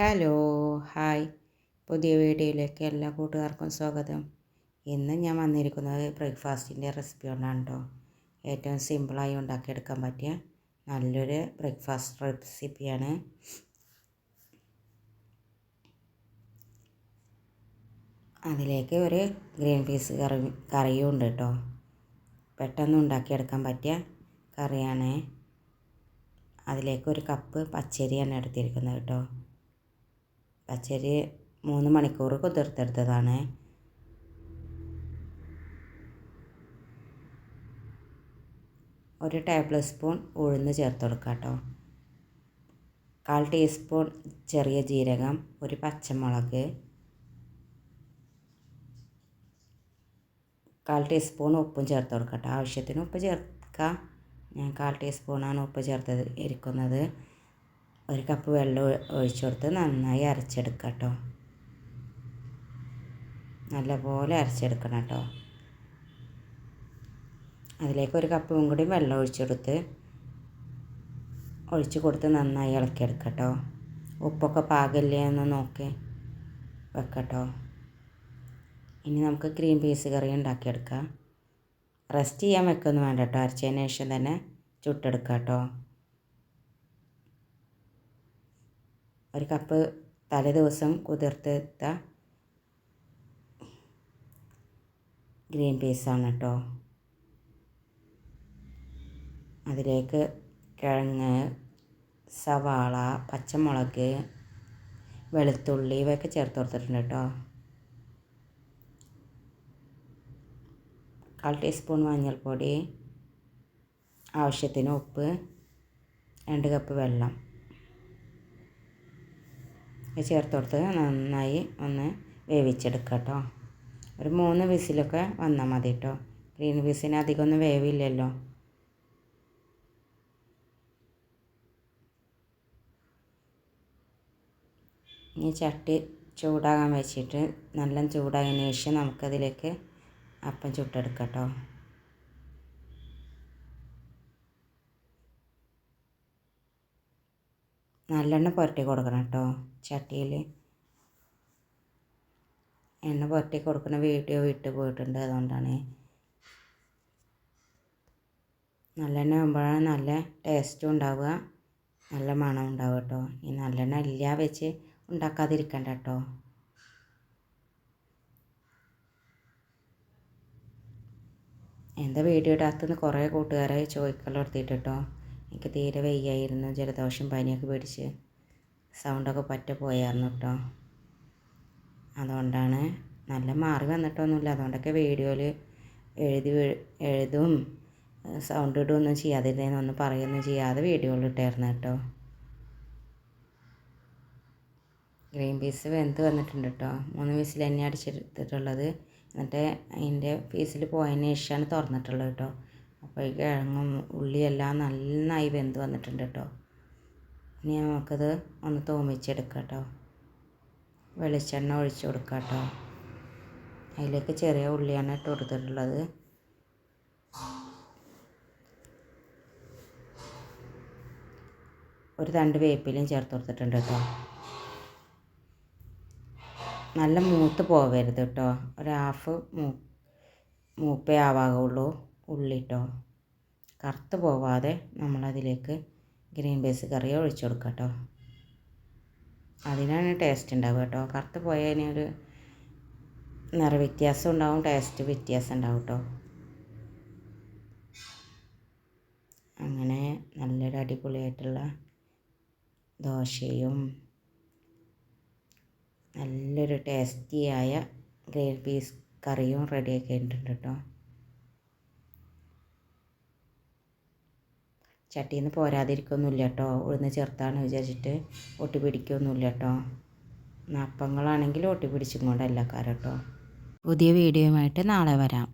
Hello hi. പുതിയ വീഡിയോയിലേക്ക് എല്ലാ കൂട്ടുകാർക്കും സ്വാഗതം. ഇന്ന് ഞാൻ വന്നിരിക്കുന്നത് ബ്രേക്ക്ഫാസ്റ്റിന്റെ റെസിപ്പി കൊണ്ടാണ് കേട്ടോ ഏറ്റവും സിമ്പിളായി ഉണ്ടാക്കിയെടുക്കാൻ പറ്റിയ നല്ലൊരു ബ്രേക്ക്ഫാസ്റ്റ് റെസിപ്പിയാണ്. അതിലേക്ക് ഒരു ഗ്രീൻ പീസ് കറി കറിയും ഉണ്ട് കേട്ടോ പെട്ടെന്ന് ഉണ്ടാക്കിയെടുക്കാൻ പറ്റിയ കറിയാണ്. അതിലേക്ക് ഒരു കപ്പ് പച്ചരിയാണ് എടുത്തിരിക്കുന്നത് കേട്ടോ പച്ചരി മൂന്ന് മണിക്കൂർ കുതിർത്തെടുത്തതാണ്. ഒരു ടേബിൾ സ്പൂൺ ഉഴുന്ന് ചേർത്ത് കൊടുക്കുക കേട്ടോ. കാൽ ടീസ്പൂൺ ചെറിയ ജീരകം ഒരു പച്ചമുളക് കാൽ ടീസ്പൂൺ ഉപ്പും ചേർത്ത് കൊടുക്കട്ടോ ആവശ്യത്തിന് ഉപ്പ് ചേർക്കുക ഞാൻ കാൽ ടീസ്പൂണാണ് ഉപ്പ് ചേർത്തത് ഇരിക്കുന്നത്. ഒരു കപ്പ് വെള്ളം ഒഴിച്ചു കൊടുത്ത് നന്നായി അരച്ചെടുക്കുക കേട്ടോ നല്ലപോലെ അരച്ചെടുക്കണം കേട്ടോ. അതിലേക്ക് ഒരു കപ്പും കൂടി വെള്ളം ഒഴിച്ചെടുത്ത് ഒഴിച്ചു കൊടുത്ത് നന്നായി ഇളക്കിയെടുക്കുക കേട്ടോ ഉപ്പൊക്കെ പാകില്ലേ എന്ന് നോക്കി വെക്കട്ടോ. ഇനി നമുക്ക് ക്രീം പീസ് കറി ഉണ്ടാക്കിയെടുക്കാം. റെസ്റ്റ് ചെയ്യാൻ വെക്കൊന്നും വേണ്ട കേട്ടോ. അരച്ചതിന് ശേഷം തന്നെ ചുട്ടെടുക്കാം കേട്ടോ. ഒരു കപ്പ് തലേദിവസം കുതിർത്തെടുത്ത ഗ്രീൻ പീസാണ് കേട്ടോ. അതിലേക്ക് കിഴങ്ങ് സവാള പച്ചമുളക് വെളുത്തുള്ളി ഇവയൊക്കെ ചേർത്ത് കൊടുത്തിട്ടുണ്ട് കേട്ടോ. കാൽ ടീസ്പൂൺ മഞ്ഞൾപ്പൊടി ആവശ്യത്തിന് ഉപ്പ് രണ്ട് കപ്പ് വെള്ളം. ചേർത്ത് കൊടുത്ത് നന്നായി ഒന്ന് വേവിച്ചെടുക്കുക കേട്ടോ. ഒരു മൂന്ന് വിസിലൊക്കെ വന്നാൽ മതി കേട്ടോ. ഗ്രീൻ പീസിന് അധികമൊന്നും വേവില്ലല്ലോ. ഇനി ചട്ടി ചൂടാകാൻ വെച്ചിട്ട് നല്ല ചൂടായതിന് ശേഷം നമുക്കതിലേക്ക് അപ്പം ചുട്ടെടുക്കാം കേട്ടോ. നല്ലെണ്ണ പുരട്ടി കൊടുക്കണം കേട്ടോ ചട്ടിയിൽ. എണ്ണ പുരട്ടി കൊടുക്കുന്ന വീഡിയോ വിട്ട് പോയിട്ടുണ്ട് അതുകൊണ്ടാണ്. നല്ലെണ്ണ ആകുമ്പോഴാണ് നല്ല ടേസ്റ്റും ഉണ്ടാവുക. നല്ല മണം ഉണ്ടാവുക കേട്ടോ. ഈ നല്ലെണ്ണ ഇല്ല വെച്ച് ഉണ്ടാക്കാതിരിക്കണ്ട കേട്ടോ. എന്താ വീഡിയോ ഇടാത്തുനിന്ന് കുറേ കൂട്ടുകാരെ ചോദിക്കലോർത്തിയിട്ട് കേട്ടോ. എനിക്ക് തീരെ വയ്യായിരുന്നു. ജലദോഷം പനിയൊക്കെ പിടിച്ച് സൗണ്ടൊക്കെ പറ്റ പോയായിരുന്നു കേട്ടോ. അതുകൊണ്ടാണ് നല്ല മാറി വന്നിട്ടൊന്നുമില്ല. അതുകൊണ്ടൊക്കെ വീഡിയോയിൽ എഴുതി എഴുതും സൗണ്ട് ഇടുകയൊന്നും ചെയ്യാതിരുന്നൊന്നും പറയുകയൊന്നും ചെയ്യാതെ വീഡിയോയിൽ ഇട്ടായിരുന്നു കേട്ടോ. ഗ്രീൻ പീസ് വെന്ത് വന്നിട്ടുണ്ട് കേട്ടോ. മൂന്ന് വിസിൽ തന്നെ അടിച്ചെടുത്തിട്ടുള്ളത് എന്നിട്ട് അതിന്റെ പീസിൽ പോയതിന് ശേഷമാണ് തുറന്നിട്ടുള്ളത് കേട്ടോ. അപ്പോൾ ഈ കിഴങ്ങും ഉള്ളിയെല്ലാം നന്നായി വെന്ത് വന്നിട്ടുണ്ട് കേട്ടോ. ഇനി നമുക്കത് ഒന്ന് തോമിച്ചെടുക്കാം കേട്ടോ വെളിച്ചെണ്ണ ഒഴിച്ച് കൊടുക്കാം കേട്ടോ അതിലേക്ക് ചെറിയ ഉള്ളിയാണ് ഇട്ട് കൊടുത്തിട്ടുള്ളത്. ഒരു രണ്ട് വേപ്പിലയും ചേർത്ത് കൊടുത്തിട്ടുണ്ട് കേട്ടോ. നല്ല മൂത്ത് പോവരുത് കേട്ടോ. ഒരു ഹാഫ് മൂ മൂപ്പേ ആവാകുള്ളൂ. ഉള്ളി കേട്ടോ കറുത്ത് പോവാതെ നമ്മളതിലേക്ക് ഗ്രീൻ പീസ് കറി ഒഴിച്ചു കൊടുക്കുക കേട്ടോ അതിനാണ് ടേസ്റ്റ് ഉണ്ടാവുക കേട്ടോ. കറുത്ത് പോയതിനൊരു നിറ വ്യത്യാസം ഉണ്ടാവും ടേസ്റ്റ് വ്യത്യാസം ഉണ്ടാവും കേട്ടോ. അങ്ങനെ നല്ലൊരു അടിപൊളിയായിട്ടുള്ള ദോശയും നല്ലൊരു ടേസ്റ്റിയായ ഗ്രീൻ പീസ് കറിയും റെഡിയാക്കി കേട്ടോ. ചട്ടിയിൽ നിന്ന് പോരാതിരിക്കൊന്നുമില്ല കേട്ടോ. ഉഴുന്ന് ചേർത്താണ് വിചാരിച്ചിട്ട് ഒട്ടി പിടിക്കൊന്നുമില്ല കേട്ടോ. അപ്പങ്ങളാണെങ്കിൽ ഒട്ടി പിടിച്ചും കൊണ്ടല്ല കേട്ടോ പുതിയ വീഡിയോയുമായിട്ട് നാളെ വരാം.